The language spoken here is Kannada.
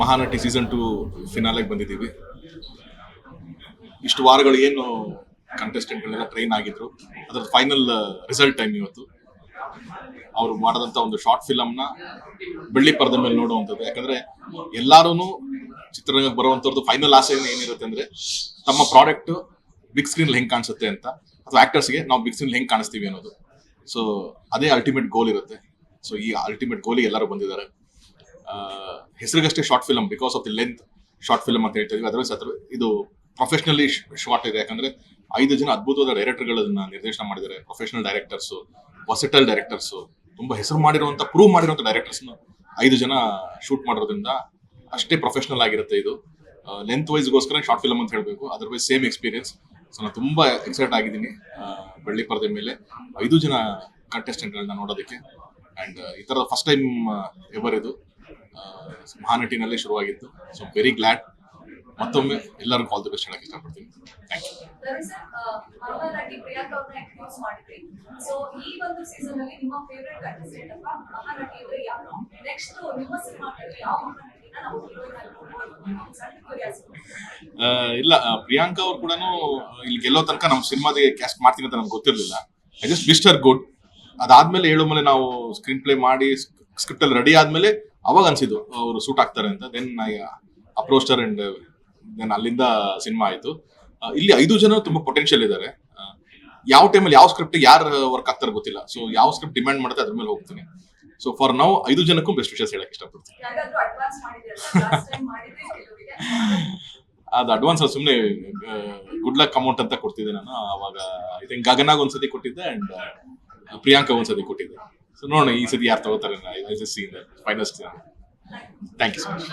ಮಹಾನಟಿ ಸೀಸನ್ ಟು ಫಿನಾಲೆಗೆ ಬಂದಿದ್ದೀವಿ. ಇಷ್ಟು ವಾರಗಳು ಏನು ಕಂಟೆಸ್ಟೆಂಟ್ಗಳೆಲ್ಲ ಟ್ರೈನ್ ಆಗಿದ್ರು. ಅದರ ಫೈನಲ್ ರಿಸಲ್ಟ್ ಟೈಮ್ ಇವತ್ತು. ಅವರು ಮಾಡಿದಂಥ ಒಂದು ಶಾರ್ಟ್ ಫಿಲಮ್ನ ಬೆಳ್ಳಿ ಪರದ ಮೇಲೆ ನೋಡುವಂಥದ್ದು. ಯಾಕಂದ್ರೆ ಎಲ್ಲರೂ ಚಿತ್ರರಂಗಕ್ಕೆ ಬರುವಂಥವ್ರದ್ದು ಫೈನಲ್ ಆಸೆ ಏನಿರುತ್ತೆ ಅಂದ್ರೆ ತಮ್ಮ ಪ್ರಾಡಕ್ಟ್ ಬಿಗ್ ಸ್ಕ್ರೀನ್ ಹೆಂಗೆ ಕಾಣಿಸುತ್ತೆ ಅಂತ. ಅಥವಾ ಆಕ್ಟರ್ಸ್ಗೆ ನಾವು ಬಿಗ್ ಸ್ಕ್ರೀನ್ ಹೆಂಗೆ ಕಾಣಿಸ್ತೀವಿ ಅನ್ನೋದು. ಸೊ ಅದೇ ಅಲ್ಟಿಮೇಟ್ ಗೋಲ್ ಇರುತ್ತೆ. ಸೊ ಈ ಅಲ್ಟಿಮೇಟ್ ಗೋಲಿಗೆ ಎಲ್ಲರೂ ಬಂದಿದ್ದಾರೆ. ಹೆಸರಿಗಷ್ಟೇ short film because of the length short film ಅಂತ ಹೇಳ್ತೀವಿ ಅದರ್ವೈಸ್ ಅದರ ಇದು ಪ್ರೊಫೆಷನಲಿ ಶಾರ್ಟ್ ಇದೆ. ಯಾಕಂದ್ರೆ ಐದು ಜನ ಅದ್ಭುತವಾದ ಡೈರೆಕ್ಟರ್ಗಳನ್ನ ನಿರ್ದೇಶನ ಮಾಡಿದ್ದಾರೆ. ಪ್ರೊಫೆಷನಲ್ ಡೈರೆಕ್ಟರ್ಸ್ ವಸಿಟಲ್ ಡೈರೆಕ್ಟರ್ಸ್ ತುಂಬಾ ಹೆಸರು ಮಾಡಿರುವಂತ ಪ್ರೂವ್ ಮಾಡಿರುವಂತ ಡೈರೆಕ್ಟರ್ಸ್ ಐದು ಜನ ಶೂಟ್ ಮಾಡಿರೋದ್ರಿಂದ ಅಷ್ಟೇ ಪ್ರೊಫೆಷನಲ್ ಆಗಿರುತ್ತೆ ಇದು. ಲೆಂತ್ ವೈಸ್ಗೋಸ್ಕರ ಶಾರ್ಟ್ ಫಿಲಮ್ ಅಂತ ಹೇಳಬೇಕು. ಅದರ್ವೈಸ್ ಸೇಮ್ ಎಕ್ಸ್ಪೀರಿಯನ್ಸ್ ಸೊ ನಾನು ತುಂಬಾ ಎಕ್ಸೈಟ್ ಆಗಿದ್ದೀನಿ ಬೆಳ್ಳಿ ಪರದೆ ಮೇಲೆ. ಐದು ಜನ ಕಂಟೆಸ್ಟೆಂಟ್ಗಳನ್ನ ನೋಡೋದಕ್ಕೆ. ಅಂಡ್ ಈ ಥರದ ಫಸ್ಟ್ ಟೈಮ್ ಎವರ್ ಇದು. ಮಹಾನಟಿನಲ್ಲೇ ಶುರುವಾಗಿತ್ತು. ಸೊ ವೆರಿ ಗ್ಲಾಡ್ ಮತ್ತೊಮ್ಮೆ ಎಲ್ಲರಿಗೂ ಕಾಲ್ ದಿ ಬೆಸ್ಟ್ ಹೇಳಕ್ಕೆ ಇಷ್ಟಪಡ್ತೀನಿ. ಥ್ಯಾಂಕ್ ಯು ನೋಡ್ಬೋದು ಸಣ್ಣ ಇಲ್ಲ ಪ್ರಿಯಾಂಕಾ ಅವ್ರು ಕೂಡ ಇಲ್ಲಿ ಗೆಲ್ಲೋ ತನಕ ನಮ್ಮ ಸಿನಿಮಾದಿಗೆ ಕ್ಯಾಸ್ಟ್ ಮಾಡ್ತೀನಿ ಅಂತ ನಮ್ಗೆ ಗೊತ್ತಿರಲಿಲ್ಲ. ಐ ಜಸ್ಟ್ ಮಿಸ್ಟರ್ ಗುಡ್ ಅದಾದ್ಮೇಲೆ ಹೇಳೋ ಮೇಲೆ ನಾವು ಸ್ಕ್ರೀನ್ ಪ್ಲೇ ಮಾಡಿ ಸ್ಕ್ರಿಪ್ಟ್ ಅಲ್ಲಿ ರೆಡಿ ಆದ್ಮೇಲೆ ಅವಾಗ ಅನ್ಸಿದ್ದು ಅವರು ಸೂಟ್ ಆಗ್ತಾರೆ ಅಂತ. Then I approached and then ಅಲ್ಲಿಂದ ಸಿನಿಮಾ ಆಯ್ತು. ಇಲ್ಲಿ ಐದು ಜನ ತುಂಬಾ ಪೊಟೆನ್ಷಿಯಲ್ ಇದ್ದಾರೆ. ಯಾವ ಟೈಮಲ್ಲಿ ಯಾವ ಸ್ಕ್ರಿಪ್ಟ್ ಯಾರು ವರ್ಕ್ ಆಗ್ತಾರೆ ಗೊತ್ತಿಲ್ಲ. ಸೊ ಯಾವ ಸ್ಕ್ರಿಪ್ಟ್ ಡಿಮ್ಯಾಂಡ್ ಮಾಡುತ್ತೆ ಅದ್ರ ಮೇಲೆ ಹೋಗ್ತೀನಿ. ಸೊ ಫಾರ್ ನಾವು ಐದು ಜನಕ್ಕೂ ಬೆಸ್ಟ್ ವಿಷಯಸ್ ಹೇಳಕ್ ಇಷ್ಟಪಡ್ತೀನಿ. ಅದು ಅಡ್ವಾನ್ಸ್ ಸುಮ್ಮನೆ ಗುಡ್ ಲಕ್ ಅಮೌಂಟ್ ಅಂತ ಕೊಡ್ತಿದ್ದೆ ನಾನು. ಅವಾಗ ಐ ಥಿಂಕ್ ಗಗನಾಗ್ ಒಂದ್ಸತಿ ಕೊಟ್ಟಿದ್ದೆ ಅಂಡ್ ಪ್ರಿಯಾಂಕಾ ಒಂದ್ಸತಿ ಕೊಟ್ಟಿದ್ದೆ. ಸೊ ನೋಡೋಣ ಈ ಸತಿ ಯಾರು ತಗೋತಾರೆ final thank you so much